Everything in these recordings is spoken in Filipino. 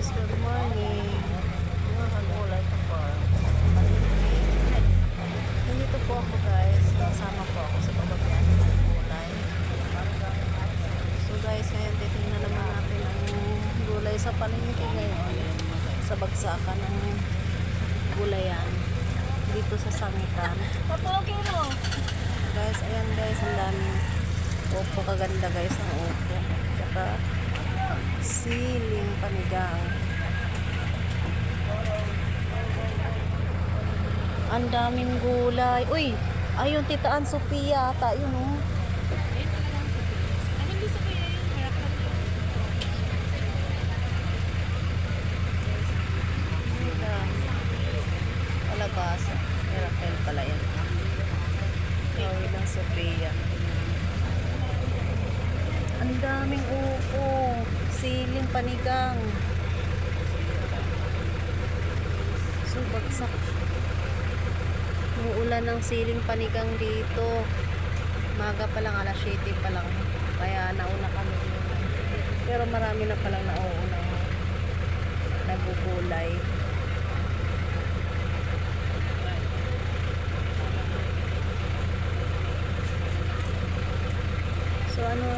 guys, good morning. Mga kagulay ko po. Nandito po ako guys. Kasama po ako sa pabagyan ng gulay. So guys, ngayon titingnan naman natin ang gulay sa palengke ngayon. Sa bagsakan ng gulayan. Dito sa sangitan. Papokero. Guys, ayan guys, ang daming opo kaganda guys ang opo. Tsaka siling panigang. Ang daming gulay. Uy, ayun tita Ann Sophia ata yun oh. Ano hindi sa kaya yun? Harap lang yun. Ayan. Kalabasa. Miracle pala yan. Tawid ng Sophia. Ang daming upo. Siling panigang. So, bagsak. Muulan ng siling panigang dito. Maga pa lang, alas 7 pa lang. Kaya nauna kami. Pero marami na palang nauuna. Nagugulay. So ano,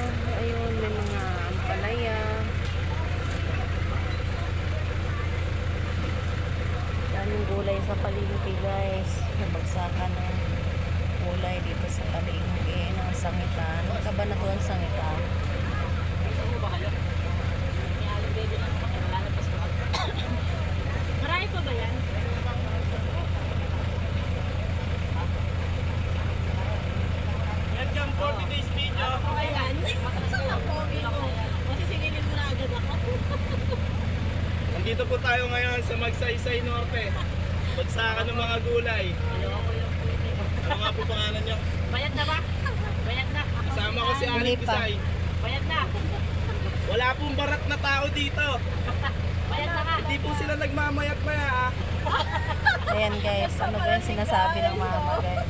ayun, may mga ampalaya. Daming gulay sa palengke guys. Nabagsakan ng gulay dito sa palengke ng sangitan. Kabanatuan sangitan. Marami pa ba yan? Welcome 40 days video. Ayan. Papokero. Masisingilin mo na agad ako. Nandito po tayo ngayon sa Magsaysay Norte. Bagsakan ng mga gulay. Ano nga po pangalan niyo? Bayad na ba? Bayad na. Kasama ko si Aling pa. Pisay. Bayad na. Wala pong barat na tao dito. Bayad na nga. Hindi po sila nagmamayat maya ah. Ayan guys, ano ba yung sinasabi ng mama guys?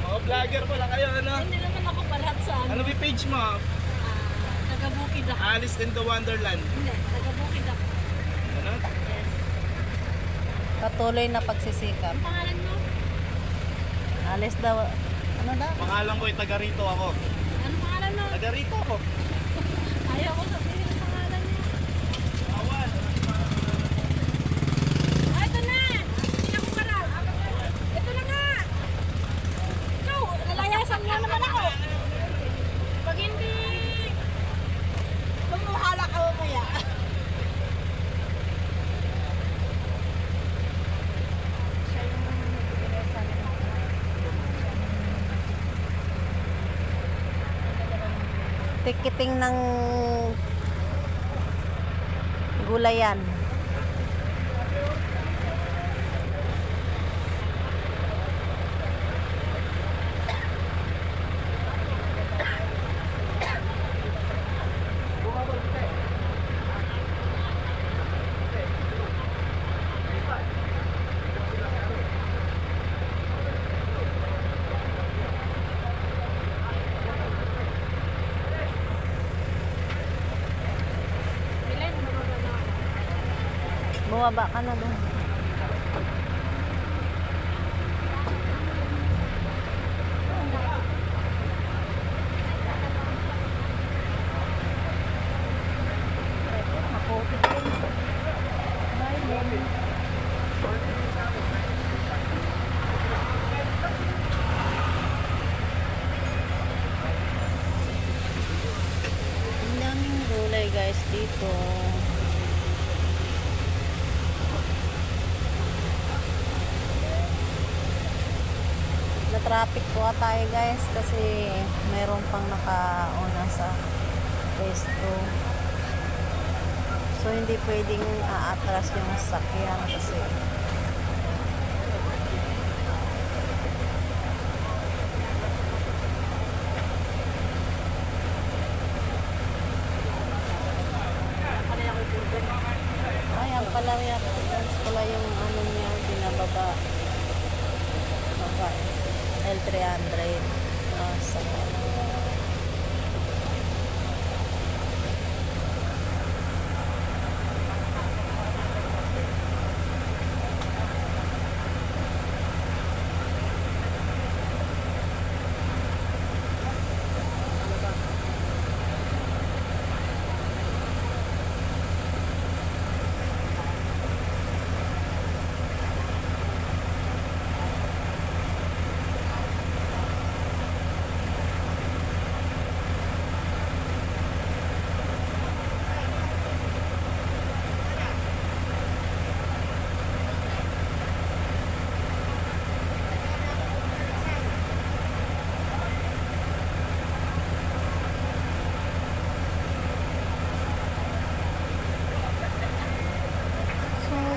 Mga vlogger pala kayo ano? Hindi naman ako parat sa ano. Ano yung page mo? Taga-bukid ako. Alice in the Wonderland. Hindi, taga-bukid ako. Ano? Patuloy na pagsisikap. Ang pangalan mo? Alis daw, ano daw? Pangalan ko ay taga rito ako. Ano pangalan mo? Taga rito ako. Ayaw ko sabihin ang pangalan niya. Awan. Ah, ito na! Hindi ako parat. Ito na nga! Ikaw, nalayasan mo naman ako. Pag hindi... Magmuhala ka mamaya. Tikiting ng gulayan. Bumaba ka na doon. Ang daming gulay guys dito. Na-traffic po tayo guys kasi meron pang nakauna sa pwesto. So hindi pwedeng aatras yung sasakyan kasi Ay, ang pala. Yan pala yung ano niya, binababa. Baba. L300. Ah, sa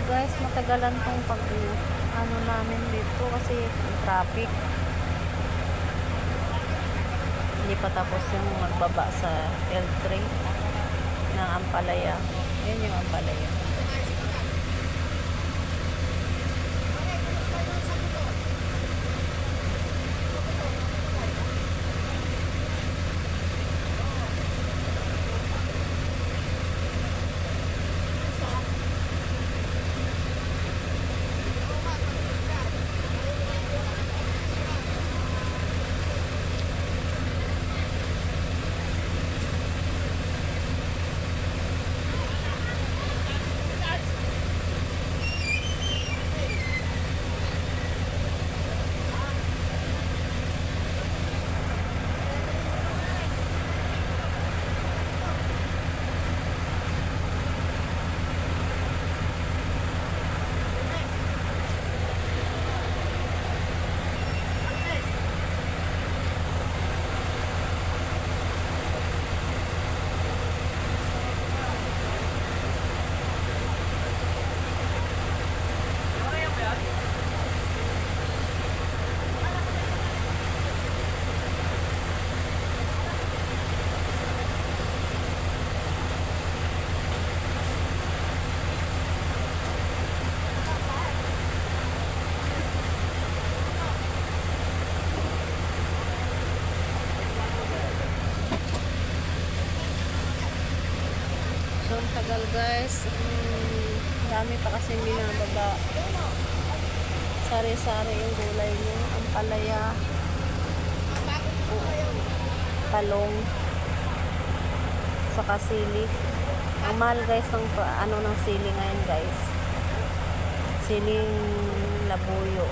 guys, matagalan tong pag ano namin dito kasi traffic. Hindi pa tapos yung magbaba sa L3 ng Ampalaya. Yan yung Ampalaya. So, ang tagal guys. Mm, dami pa kasi binababa. Sari-sari yung gulay niya. Ang palaya. Talong. Saka sili. Ang mahal guys ng ano ng sili ngayon guys. Siling labuyo.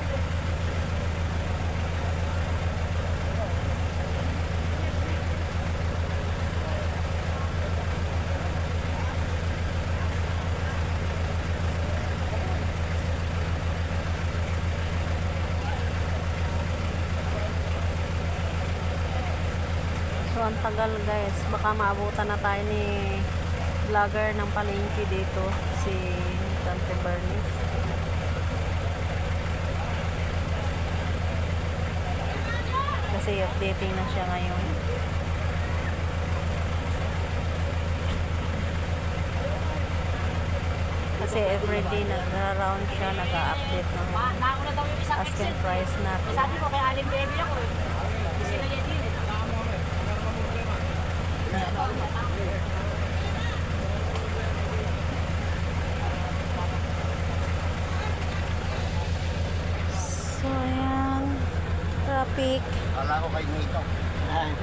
Ang tagal guys. Baka maabutan na tayo ni vlogger ng palengke dito. Si Tante Bernie. Kasi updating na siya ngayon. Kasi everyday nagra-round siya, nag-update ng asking price natin. Sabi ko, kay Aling Baby ako eh. Kasi na yan din eh. So, ayan. Traffic. Kala ko kay Nito. Ano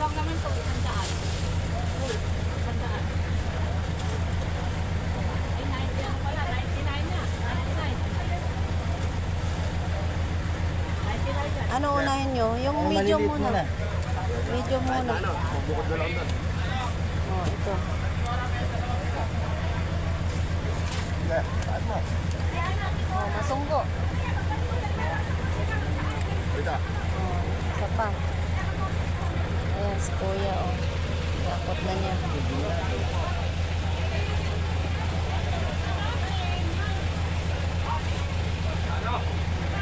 lang naman to, isang daan. Isang daan. Ay, 90 ano pala, 99 na. 99. 99 yan. Ano unahin nyo? Yung medium muna. Medium muna. Ano? Bukod na lang doon. Oh, ito. Sige, mo? Oh, masunggo. Oh, isa pa. Ayan, si kuya, oh. Yakot na niya.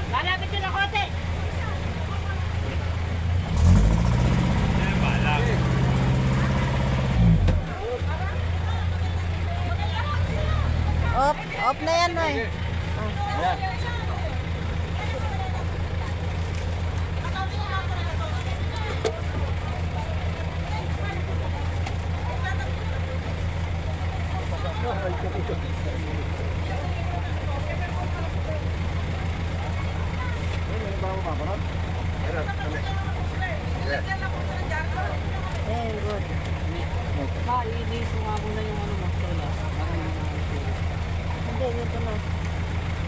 Lalapit yun ako, ate. Op, op na yan, Noy. Ayan. Ayan, good. Ma, inis mo nga muna ano na.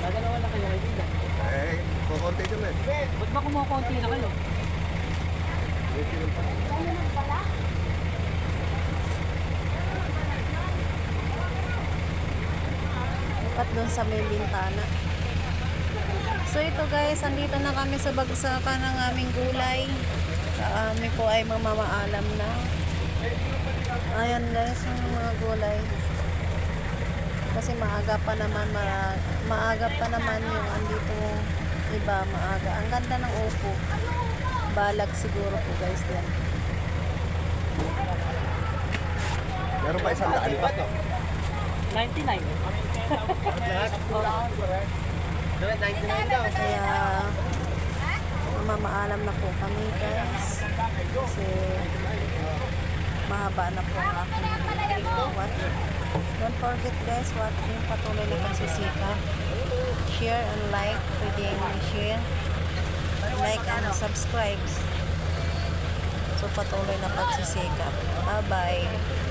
Dadalawa lang kayo, kaibigan. Eh, kukunti dyan eh. Ba't ba kumukunti na kayo? Dapat doon sa may bintana. So ito guys, andito na kami sa bagsakan ng aming gulay. Kami po ay mamamaalam na. Ayan guys, yung mga gulay. Kasi maaga pa naman, ma- maaga pa naman yung andito iba, maaga. Ang ganda ng upo. Balag siguro po guys din. Meron pa isang daan pa to. 99. Lahat? Lahat 99 daw. Kaya mamamaalam na po kami guys. Kasi mahaba na po ang aking watch. Don't forget guys, watching patuloy na pagsisikap. Share and like, pwedeng share. Like and subscribe. So patuloy na pagsisikap. Bye-bye.